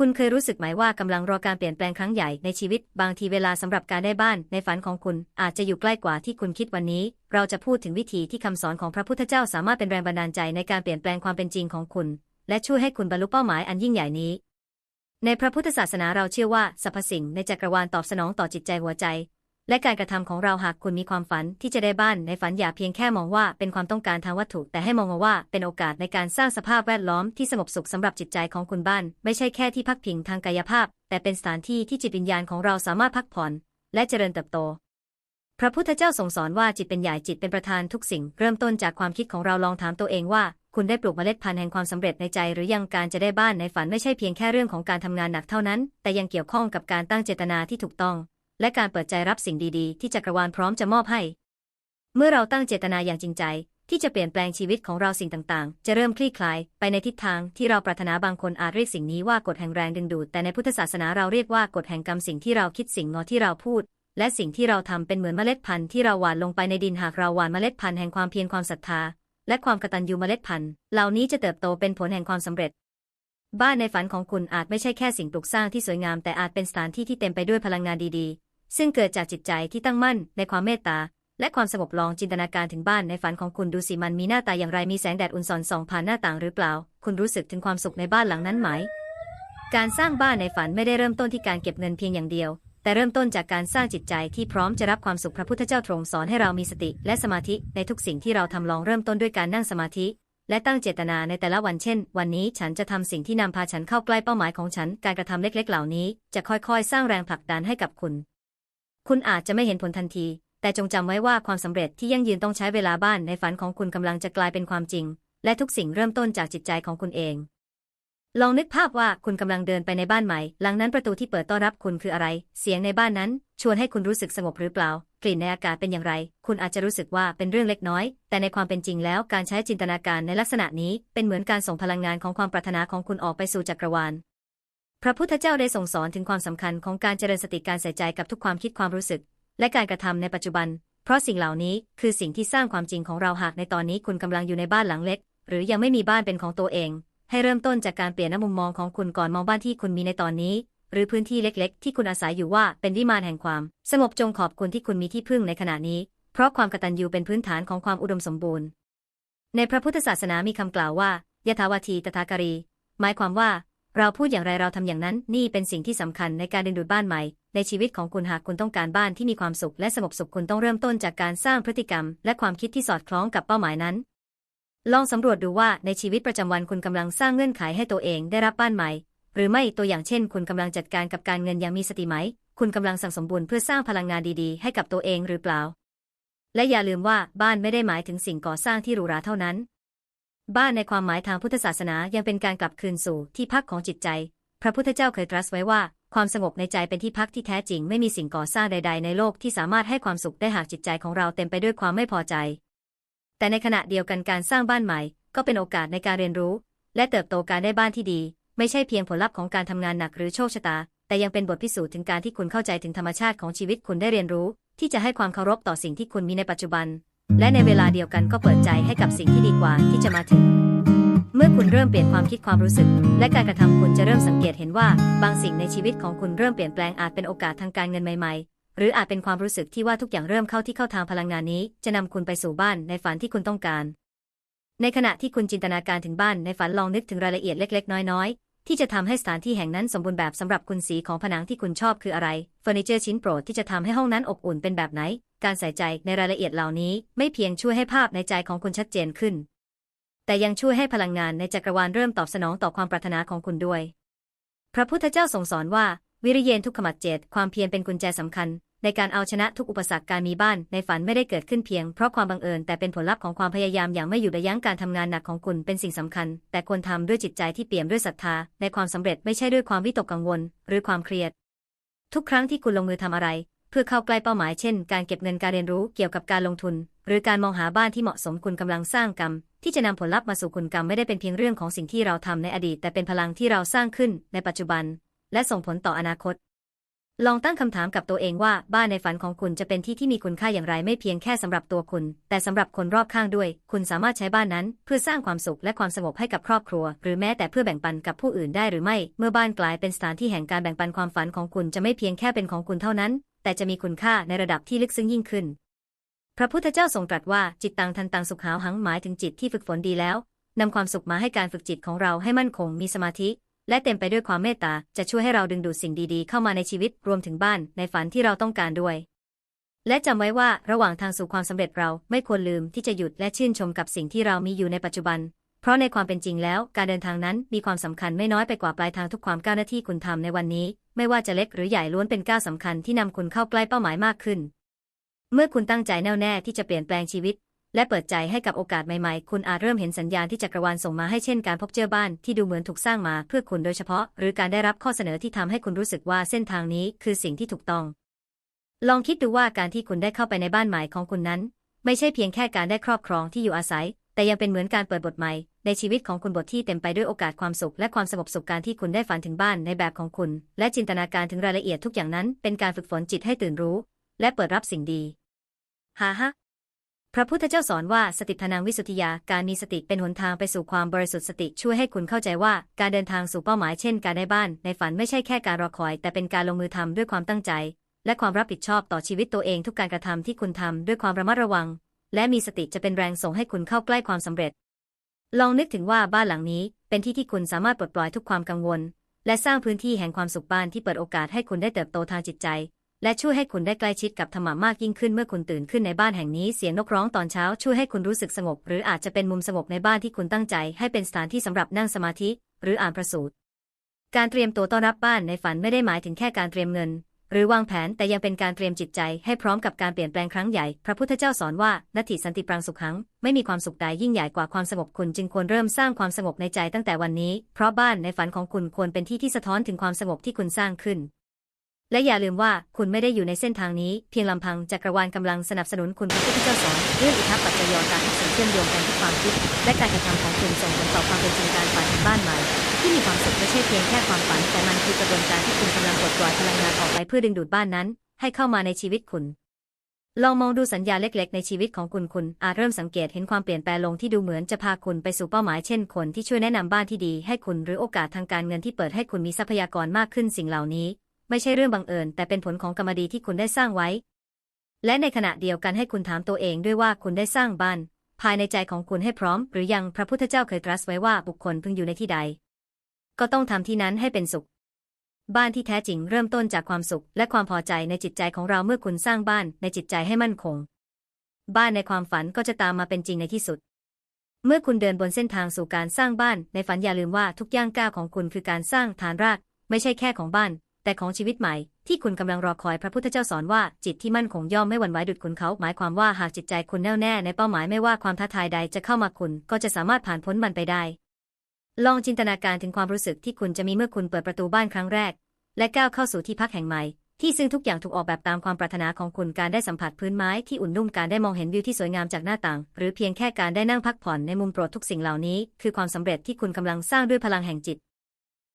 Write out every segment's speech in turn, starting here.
คุณเคยรู้สึกไหมว่ากำลังรอการเปลี่ยนแปลงครั้งใหญ่ในชีวิต บางทีเวลาสำหรับการได้บ้านในฝันของคุณ อาจจะอยู่ใกล้กว่าที่คุณคิดวันนี้ เราจะพูดถึงวิธีที่คำสอนของพระพุทธเจ้าสามารถเป็นแรงบันดาลใจในการเปลี่ยนแปลงความเป็นจริงของคุณ และช่วยให้คุณบรรลุเป้าหมายอันยิ่งใหญ่นี้ ในพระพุทธศาสนาเราเชื่อว่าสรรพสิ่งในจักรวาลตอบสนองต่อจิตใจหัวใจ และการกระทำของเราหากคุณมีความฝันที่จะได้บ้านในฝันอย่าเพียงแค่มองว่าเป็นความต้องการทางวัตถุ แต่ให้มองว่าเป็นโอกาสในการสร้างสภาพแวดล้อมที่สงบสุขสำหรับจิตใจของคุณบ้าน ไม่ใช่แค่ที่พักพิงทางกายภาพ แต่เป็นสถานที่ที่จิตวิญญาณของเราสามารถพักผ่อน และเจริญเติบโต พระพุทธเจ้าทรงสอนว่าจิตเป็นใหญ่จิตเป็นประธานทุกสิ่ง เริ่มต้นจากความคิดของเราลองถามตัวเองว่าคุณได้ปลูกเมล็ดพันธุ์แห่งความสำเร็จในใจ หรือยังการจะได้บ้านในฝันไม่ใช่เพียงแค่เรื่องของการทำงานหนักเท่านั้น แต่ยังเกี่ยวข้องกับการตั้งเจตนาที่ถูกต้อง และการเปิดใจรับสิ่งดีๆ ที่จักรวาลพร้อมจะมอบให้ เมื่อเราตั้งเจตนาอย่างจริงใจ ที่จะเปลี่ยนแปลงชีวิตของเราสิ่งต่างๆ จะเริ่มคลี่คลาย ไปในทิศทางที่เราปรารถนาบางคนอาจเรียกสิ่งนี้ว่ากฎแห่งแรงดึงดูด แต่ในพุทธศาสนาเราเรียกว่ากฎแห่งกรรมสิ่งที่เราคิดสิ่งงอที่เราพูด และสิ่งที่เราทำเป็นเหมือนเมล็ดพันธุ์ที่เราหว่านลงไปในดินหากเราหว่านเมล็ดพันธุ์แห่งความเพียรความศรัทธา และความกตัญญูเมล็ดพันธุ์เหล่านี้จะเติบโตเป็นผลแห่งความสำเร็จบ้านในฝันของคุณอาจไม่ใช่แค่สิ่งปลูกสร้างที่สวยงามแต่อาจเป็นสถานที่ที่เต็มไปด้วยพลังงานดีๆ ซึ่งเกิดจากจิตใจที่ตั้งมั่นในความเมตตา และความสงบลองจินตนาการถึงบ้านในฝันของคุณดูสิมันมีหน้าตาอย่างไรมีแสงแดดอุ่นสอนส่องผ่านหน้าต่างหรือเปล่า คุณรู้สึกถึงความสุขในบ้านหลังนั้นไหม การสร้างบ้านในฝันไม่ได้เริ่มต้นที่การเก็บเงินเพียงอย่างเดียว แต่เริ่มต้นจากการสร้างจิตใจที่พร้อมจะรับความสุขพระพุทธเจ้าทรงสอนให้เรามีสติและสมาธิในทุกสิ่งที่เราทำลองเริ่มต้นด้วยการนั่งสมาธิและตั้งเจตนาในแต่ละวันเช่น วันนี้ฉันจะทำสิ่งที่นำพาฉันเข้าใกล้เป้าหมายของฉัน การกระทำเล็กๆ เหล่านี้ จะค่อยๆ สร้างแรงผลักดันให้กับคุณ คุณอาจจะไม่เห็นผลทันที แต่จงจำไว้ว่าความสำเร็จที่ยั่งยืนต้องใช้เวลาบ้านในฝันของคุณกำลังจะกลายเป็นความจริง และทุกสิ่งเริ่มต้นจากจิตใจของคุณเอง ลองนึกภาพว่าคุณกำลังเดินไปในบ้านใหม่ หลังนั้นประตูที่เปิดต้อนรับคุณคืออะไร เสียงในบ้านนั้น ชวนให้คุณรู้สึกสงบหรือเปล่า กลิ่นในอากาศเป็นอย่างไร คุณอาจจะรู้สึกว่าเป็นเรื่องเล็กน้อย แต่ในความเป็นจริงแล้วการใช้จินตนาการในลักษณะนี้เป็นเหมือนการส่งพลังงานของความปรารถนาของคุณออกไปสู่จักรวาล พระพุทธเจ้าได้ส่งสอนถึงความสำคัญของการเจริญสติการใส่ใจกับทุกความคิดความรู้สึก และการกระทำในปัจจุบัน เพราะสิ่งเหล่านี้คือสิ่งที่สร้างความจริงของเราหากในตอนนี้คุณกำลังอยู่ในบ้านหลังเล็ก หรือยังไม่มีบ้านเป็นของตัวเอง ให้เริ่มต้นจากการเปลี่ยนมุมมองของคุณก่อนมองบ้านที่คุณมีในตอนนี้ หรือพื้นที่เล็กๆ ที่คุณอาศัยอยู่ว่าเป็นวิมานแห่งความ สงบจงขอบคุณที่คุณมีที่พึ่งในขณะนี้ เพราะความกตัญญูเป็นพื้นฐานของความอุดมสมบูรณ์ ในพระพุทธศาสนามีคำกล่าวว่ายถาวาทีตถาการี หมายความว่า เราพูดอย่างไรเราทำอย่างนั้น นี่เป็นสิ่งที่สำคัญในการดึงดูดบ้านใหม่ ในชีวิตของคุณหากคุณต้องการบ้านที่มีความสุขและสงบสุขคุณต้องเริ่มต้นจากการสร้างพฤติกรรม และความคิดที่สอดคล้องกับเป้าหมายนั้น ลองสำรวจดูว่าในชีวิตประจำวันคุณกำลังสร้างเงื่อนไขให้ตัวเองได้รับบ้านใหม่ หรือไม่ตัวอย่างเช่น คุณกำลังจัดการกับการเงินอย่างมีสติไหม คุณกำลังสั่งสมบุญเพื่อสร้างพลังงานดีๆ ให้กับตัวเองหรือเปล่า และอย่าลืมว่าบ้านไม่ได้หมายถึงสิ่งก่อสร้างที่หรูหราเท่านั้น บ้านในความหมายทางพุทธศาสนายังเป็นการกลับคืนสู่ที่พักของจิตใจ พระพุทธเจ้าเคยตรัสไว้ว่า ความสงบในใจเป็นที่พักที่แท้จริง ไม่มีสิ่งก่อสร้างใด ๆ ในโลกที่สามารถให้ความสุขได้หากจิตใจของเราเต็มไปด้วยความไม่พอใจ แต่ในขณะเดียวกันการสร้างบ้านใหม่ ก็เป็นโอกาสในการเรียนรู้ และเติบโตการได้บ้านที่ดี ไม่ใช่เพียงผลลัพธ์ของการทำงานหนักหรือโชคชะตา แต่ยังเป็นบทพิสูจน์ถึงการที่คุณเข้าใจถึงธรรมชาติของชีวิตคุณได้เรียนรู้ ที่จะให้ความเคารพต่อสิ่งที่คุณมีในปัจจุบัน และในเวลาเดียวกันก็เปิดใจให้กับสิ่งที่ดีกว่าที่จะมาถึง เมื่อคุณเริ่มเปลี่ยนความคิดความรู้สึก และการกระทำคุณจะเริ่มสังเกตเห็นว่า บางสิ่งในชีวิตของคุณเริ่มเปลี่ยนแปลงอาจเป็นโอกาสทางการเงินใหม่ๆ หรืออาจเป็นความรู้สึกที่ว่าทุกอย่างเริ่มเข้าที่เข้าทางพลังงานนี้ จะนำคุณไปสู่บ้านในฝันที่คุณต้องการ ในขณะที่คุณจินตนาการถึงบ้านในฝันลองนึกถึงรายละเอียดเล็ก ๆ น้อยๆ ที่จะทำให้สถานที่แห่งนั้นสมบูรณ์แบบสำหรับคุณสีของผนังที่คุณชอบคืออะไร เฟอร์นิเจอร์ชิ้นโปรดที่จะทำให้ห้องนั้นอบอุ่นเป็นแบบไหน การใส่ใจในรายละเอียดเหล่านี้ ไม่เพียงช่วยให้ภาพในใจของคุณชัดเจนขึ้น แต่ยังช่วยให้พลังงานในจักรวาลเริ่มตอบสนองต่อความปรารถนาของคุณด้วย พระพุทธเจ้าทรงสอนว่า วิริเยนทุกขมัดเจตความเพียรเป็นกุญแจสำคัญ ในการเอาชนะทุกอุปสรรคการมีบ้านในฝันไม่ได้เกิดขึ้นเพียงเพราะความบังเอิญแต่เป็นผลลัพธ์ของความพยายามอย่างไม่หยุดยั้งการทำงานหนักของคุณเป็นสิ่งสำคัญ แต่ควรทำด้วยจิตใจที่เปี่ยมด้วยศรัทธา ในความสำเร็จไม่ใช่ด้วยความวิตกกังวล หรือความเครียด ทุกครั้งที่คุณลงมือทำอะไร เพื่อเข้าใกล้เป้าหมายเช่น การเก็บเงินการเรียนรู้เกี่ยวกับการลงทุน หรือการมองหาบ้านที่เหมาะสมคุณกำลังสร้างกรรมที่จะนำผลลัพธ์มาสู่คุณกรรมไม่ได้เป็นเพียงเรื่องของสิ่งที่เราทำในอดีต แต่เป็นพลังที่เราสร้างขึ้นในปัจจุบัน และส่งผลต่ออนาคต ลองตั้งคำถามกับตัวเองว่าบ้านในฝันของคุณจะเป็นที่ที่มีคุณค่าอย่างไรไม่เพียงแค่สำหรับตัวคุณ แต่สำหรับคนรอบข้างด้วย คุณสามารถใช้บ้านนั้น เพื่อสร้างความสุขและความสงบให้กับครอบครัว หรือแม้แต่เพื่อแบ่งปันกับผู้อื่นได้หรือไม่ เมื่อบ้านกลายเป็นสถานที่แห่งการแบ่งปันความฝันของคุณจะไม่เพียงแค่เป็นของคุณเท่านั้น แต่จะมีคุณค่าในระดับที่ลึกซึ้งยิ่งขึ้น พระพุทธเจ้าทรงตรัสว่าจิตตังทันตังสุขหาวหังหมายถึงจิตที่ฝึกฝนดีแล้วนำความสุขมาให้การฝึกจิตของเราให้มั่นคงมีสมาธิ และเต็มไปด้วยความเมตตาจะช่วยให้เราดึงดูดสิ่งดีๆ เข้ามาในชีวิตรวมถึงบ้านในฝันที่เราต้องการด้วย และจำไว้ว่าระหว่างทางสู่ความสำเร็จเราไม่ควรลืมที่จะหยุดและชื่นชมกับสิ่งที่เรามีอยู่ในปัจจุบัน เพราะในความเป็นจริงแล้ว การเดินทางนั้นมีความสำคัญไม่น้อยไปกว่าปลายทางทุกความก้าวหน้าที่คุณทำในวันนี้ ไม่ว่าจะเล็กหรือใหญ่ล้วนเป็นก้าวสำคัญที่นำคุณเข้าใกล้เป้าหมายมากขึ้น เมื่อคุณตั้งใจแน่วแน่ที่จะเปลี่ยนแปลงชีวิต และเปิดใจให้กับโอกาสใหม่ๆ คุณอาจเริ่มเห็นสัญญาณที่จักรวาลส่งมาให้เช่นการพบเจอบ้านที่ดูเหมือนถูกสร้างมาเพื่อคุณโดยเฉพาะ หรือการได้รับข้อเสนอที่ทำให้คุณรู้สึกว่าเส้นทางนี้คือสิ่งที่ถูกต้อง ลองคิดดูว่าการที่คุณได้เข้าไปในบ้านใหม่ของคุณนั้น ไม่ใช่เพียงแค่การได้ครอบครองที่อยู่อาศัย แต่ยังเป็นเหมือนการเปิดบทใหม่ ในชีวิตของคุณบทที่เต็มไปด้วยโอกาสความสุข และความสงบสุขการที่คุณได้ฝันถึงบ้านในแบบของคุณ และจินตนาการถึงรายละเอียดทุกอย่างนั้น เป็นการฝึกฝนจิตให้ตื่นรู้ และเปิดรับสิ่งดีฮ่าฮะ พระพุทธเจ้าสอนว่าสติพนังวิสุทธิยาการมีสติเป็นหนทางไปสู่ความบริสุทธิ์สติช่วยให้คุณเข้าใจว่า การเดินทางสู่เป้าหมายเช่น การได้บ้าน ในฝันไม่ใช่แค่การรอคอย แต่เป็นการลงมือทำด้วยความตั้งใจ และความรับผิดชอบต่อชีวิตตัวเองทุกการกระทำที่คุณทำด้วยความระมัดระวัง และมีสติจะเป็นแรงส่งให้คุณเข้าใกล้ความสำเร็จ ลองนึกถึงว่าบ้านหลังนี้ เป็นที่ที่คุณสามารถปลดปล่อยทุกความกังวล และสร้างพื้นที่แห่งความสุขบ้านที่เปิดโอกาสให้คุณได้เติบโตทางจิตใจ และช่วยให้คุณได้ใกล้ชิดกับธรรมะมากยิ่งขึ้นเมื่อคุณตื่นขึ้นในบ้านแห่งนี้เสียงนกร้องตอนเช้าช่วยให้คุณรู้สึกสงบ หรืออาจจะเป็นมุมสงบในบ้านที่คุณตั้งใจให้เป็นสถานที่สำหรับนั่งสมาธิ หรืออ่านพระสูตร การเตรียมตัวต้อนรับบ้านในฝันไม่ได้หมายถึงแค่การเตรียมเงิน หรือวางแผนแต่ยังเป็นการเตรียมจิตใจให้พร้อมกับการเปลี่ยนแปลงครั้งใหญ่ พระพุทธเจ้าสอนว่านัตถิสันติปรังสุขัง ไม่มีความสุขใดยิ่งใหญ่กว่าความสงบคุณจึงควรเริ่มสร้างความสงบในใจตั้งแต่วันนี้ เพราะบ้านในฝันของคุณควรเป็นที่ที่สะท้อนถึงความสงบที่คุณสร้างขึ้น และอย่าลืมว่าคุณไม่ได้อยู่ในเส้นทางนี้ เพียงลำพังจักรวาลกำลังสนับสนุนคุณพระพุทธเจ้าสอนเรื่องอิทธิปัจจยตาทุกสิ่งเชื่อมโยงกันทุกความคิด และการกระทำของคุณส่งผลต่อความเป็นจริงการฝันบ้านใหม่ที่มีความสุขไม่ใช่เพียงแค่ความฝันแต่มันคือกระบวนการที่คุณกำลังปลดปล่อยพลังงานออกไปเพื่อดึงดูดบ้านนั้น ให้เข้ามาในชีวิตคุณ ลองมองดูสัญญาเล็ก ๆ ในชีวิตของคุณคุณ อาจเริ่มสังเกตเห็นความเปลี่ยนแปลงลงที่ดูเหมือนจะพาคุณไปสู่เป้าหมายเช่นคนที่ช่วยแนะนำบ้านที่ดี ให้คุณหรือโอกาสทางการเงินที่เปิดให้คุณมีทรัพยากรมากขึ้นสิ่งเหล่านี้ ไม่ใช่เรื่องบังเอิญ แต่เป็นผลของกรรมดีที่คุณได้สร้างไว้ และในขณะเดียวกันให้คุณถามตัวเองด้วยว่าคุณได้สร้างบ้าน ภายในใจของคุณให้พร้อม หรือยังพระพุทธเจ้าเคยตรัสไว้ว่าบุคคลพึงอยู่ในที่ใด ก็ต้องทำที่นั้นให้เป็นสุข บ้านที่แท้จริงเริ่มต้นจากความสุข และความพอใจในจิตใจของเราเมื่อคุณสร้างบ้านในจิตใจให้มั่นคง บ้านในความฝันก็จะตามมาเป็นจริงในที่สุดเมื่อคุณเดินบนเส้นทางสู่การสร้างบ้าน ในฝันอย่าลืมว่าทุกย่างก้าวของคุณคือการสร้างฐานราก ไม่ใช่แค่ของบ้าน แต่ของชีวิตใหม่ที่คุณกำลังรอคอยพระพุทธเจ้าสอนว่าจิตที่มั่นคงย่อมไม่หวั่นไหวดุจขุนเขา หมายความว่าหากจิตใจคุณแน่วแน่ในเป้าหมายไม่ว่าความท้าทายใดจะเข้ามาคุณ ก็จะสามารถผ่านพ้นมันไปได้ ลองจินตนาการถึงความรู้สึกที่คุณจะมีเมื่อคุณเปิดประตูบ้านครั้งแรก และก้าวเข้าสู่ที่พักแห่งใหม่ ที่ซึ่งทุกอย่างถูกออกแบบตามความปรารถนาของคุณการได้สัมผัสพื้นไม้ที่อุ่นนุ่มการได้มองเห็นวิวที่สวยงามจากหน้าต่าง หรือเพียงแค่การได้นั่งพักผ่อนในมุมโปรดทุกสิ่งเหล่านี้ คือความสำเร็จที่คุณกำลังสร้างด้วยพลังแห่งจิต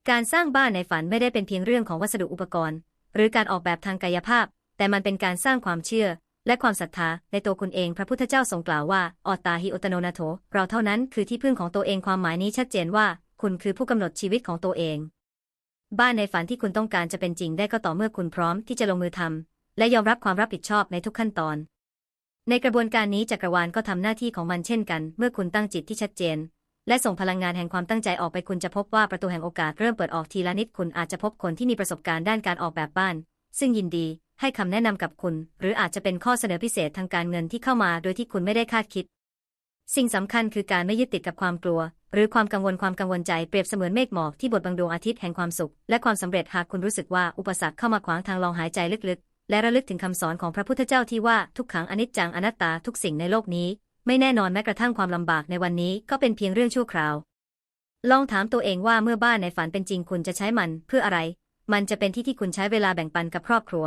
การสร้างบ้านในฝันไม่ได้เป็นเพียงเรื่องของวัสดุอุปกรณ์ หรือการออกแบบทางกายภาพ แต่มันเป็นการสร้างความเชื่อ และความศรัทธาในตัวคุณเองพระพุทธเจ้าทรงกล่าวว่าออตตาฮิโอตโนนาโถเราเท่านั้นคือที่พึ่งของตัวเองความหมายนี้ชัดเจนว่า คุณคือผู้กำหนดชีวิตของตัวเอง บ้านในฝันที่คุณต้องการจะเป็นจริงได้ก็ต่อเมื่อคุณพร้อมที่จะลงมือทำและยอมรับความรับผิดชอบในทุกขั้นตอนในกระบวนการนี้จักรวาลก็ทำหน้าที่ของมันเช่นกัน เมื่อคุณตั้งจิตที่ชัดเจน และส่งพลังงานแห่งความตั้งใจออกไปคุณจะพบว่าประตูแห่งโอกาสเริ่มเปิดออกทีละนิดคุณอาจจะพบคนที่มีประสบการณ์ด้านการออกแบบบ้าน ซึ่งยินดีให้คำแนะนำกับคุณ หรืออาจจะเป็นข้อเสนอพิเศษทางการเงินที่เข้ามาโดยที่คุณไม่ได้คาดคิด สิ่งสำคัญคือการไม่ยึดติดกับความกลัว หรือความกังวลความกังวลใจเปรียบเสมือนเมฆหมอกที่บดบังดวงอาทิตย์แห่งความสุข และความสำเร็จหากคุณรู้สึกว่าอุปสรรคเข้ามาขวางทางลองหายใจลึกๆ และระลึกถึงคำสอนของพระพุทธเจ้าที่ว่าทุกขังอนิจจังอนัตตาทุกสิ่งในโลกนี้ ไม่แน่นอนแม้กระทั่งความลำบากในวันนี้ก็เป็นเพียงเรื่องชั่วคราว ลองถามตัวเองว่าเมื่อบ้านในฝันเป็นจริงคุณจะใช้มันเพื่ออะไร มันจะเป็นที่ที่คุณใช้เวลาแบ่งปันกับครอบครัว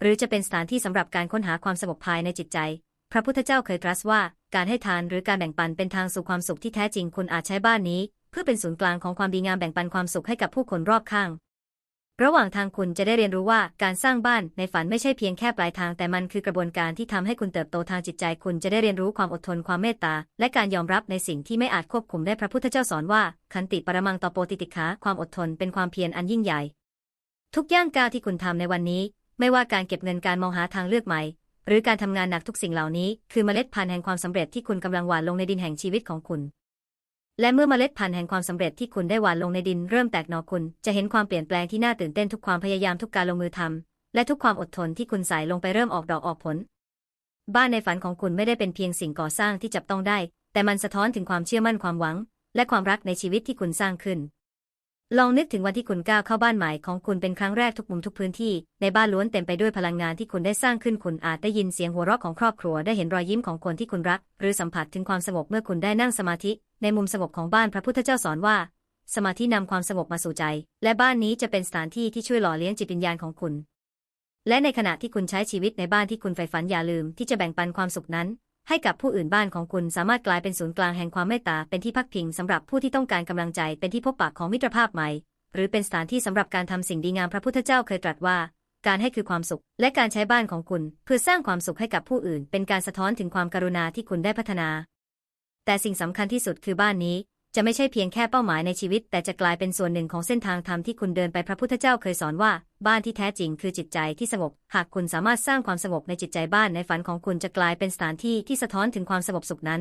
หรือจะเป็นสถานที่สำหรับการค้นหาความสงบภายในจิตใจ พระพุทธเจ้าเคยตรัสว่าการให้ทานหรือการแบ่งปันเป็นทางสู่ความสุขที่แท้จริงคุณอาจใช้บ้านนี้ เพื่อเป็นศูนย์กลางของความดีงามแบ่งปันความสุขให้กับผู้คนรอบข้าง ระหว่างทางคุณจะได้เรียนรู้ว่าการสร้างบ้านในฝันไม่ใช่เพียงแค่ปลายทาง แต่มันคือกระบวนการที่ทำให้คุณเติบโตทางจิตใจ คุณจะได้เรียนรู้ความอดทนความเมตตา และการยอมรับในสิ่งที่ไม่อาจควบคุมได้พระพุทธเจ้าสอนว่าขันติปรมังต่อโปติติขาความอดทนเป็นความเพียรอันยิ่งใหญ่ ทุกย่างก้าวที่คุณทำในวันนี้ ไม่ว่าการเก็บเงินการมองหาทางเลือกใหม่ หรือการทำงานหนักทุกสิ่งเหล่านี้ คือเมล็ดพันธุ์แห่งความสำเร็จที่คุณกำลังหว่านลงในดินแห่งชีวิตของคุณ และเมื่อเมล็ดพันธุ์แห่งความสำเร็จที่คุณได้หว่านลงในดินเริ่มแตกหนอคุณ จะเห็นความเปลี่ยนแปลงที่น่าตื่นเต้นทุกความพยายามทุกการลงมือทำและทุกความอดทนที่คุณใส่ลงไปเริ่มออกดอกออกผล บ้านในฝันของคุณไม่ได้เป็นเพียงสิ่งก่อสร้างที่จับต้องได้ แต่มันสะท้อนถึงความเชื่อมั่นความหวัง และความรักในชีวิตที่คุณสร้างขึ้น ลองนึกถึงวันที่คุณก้าวเข้าบ้านใหม่ของคุณเป็นครั้งแรกทุกมุมทุกพื้นที่ ในบ้านล้วนเต็มไปด้วยพลังงานที่คุณได้สร้างขึ้นคุณอาจได้ยินเสียงหัวเราะของครอบครัวได้เห็นรอยยิ้มของคนที่คุณรัก หรือสัมผัสถึงความสงบเมื่อคุณได้นั่งสมาธิ ในมุมสงบของบ้านพระพุทธเจ้าสอนว่า สมาธินำความสงบมาสู่ใจ และบ้านนี้จะเป็นสถานที่ที่ช่วยหล่อเลี้ยงจิตวิญญาณของคุณ และในขณะที่คุณใช้ชีวิตในบ้านที่คุณใฝ่ฝันอย่าลืมที่จะแบ่งปันความสุขนั้น ให้กับผู้อื่นบ้านของคุณสามารถกลายเป็นศูนย์กลางแห่งความเมตตาเป็นที่พักพิงสำหรับผู้ที่ต้องการกำลังใจเป็นที่พบปะของมิตรภาพใหม่ หรือเป็นสถานที่สำหรับการทำสิ่งดีงามพระพุทธเจ้าเคยตรัสว่า การให้คือความสุข และการใช้บ้านของคุณ เพื่อสร้างความสุขให้กับผู้อื่น เป็นการสะท้อนถึงความกรุณาที่คุณได้พัฒนา แต่สิ่งสำคัญที่สุดคือบ้านนี้ จะไม่ใช่เพียงแค่เป้าหมายในชีวิต แต่จะกลายเป็นส่วนหนึ่งของเส้นทางธรรมที่คุณเดินไปพระพุทธเจ้าเคยสอนว่า บ้านที่แท้จริงคือจิตใจที่สงบ หากคุณสามารถสร้างความสงบในจิตใจบ้านในฝันของคุณจะกลายเป็นสถานที่ที่สะท้อนถึงความสงบสุขนั้น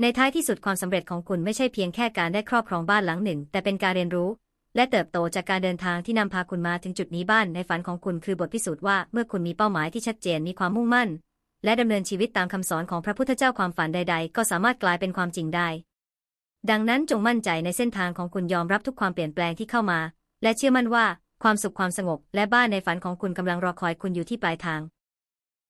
ในท้ายที่สุดความสำเร็จของคุณไม่ใช่เพียงแค่การได้ครอบครองบ้านหลังหนึ่ง แต่เป็นการเรียนรู้ และเติบโตจากการเดินทางที่นำพาคุณมาถึงจุดนี้บ้านในฝันของคุณคือบทพิสูจน์ว่าเมื่อคุณมีเป้าหมายที่ชัดเจนมีความมุ่งมั่น และดำเนินชีวิตตามคำสอนของพระพุทธเจ้าความฝันใด ๆ ก็สามารถกลายเป็นความจริงได้ ดังนั้นจงมั่นใจในเส้นทางของคุณยอมรับทุกความเปลี่ยนแปลงที่เข้ามา และเชื่อมั่นว่า ความสุขความสงบและบ้านในฝันของคุณกำลังรอคอยคุณอยู่ที่ปลายทาง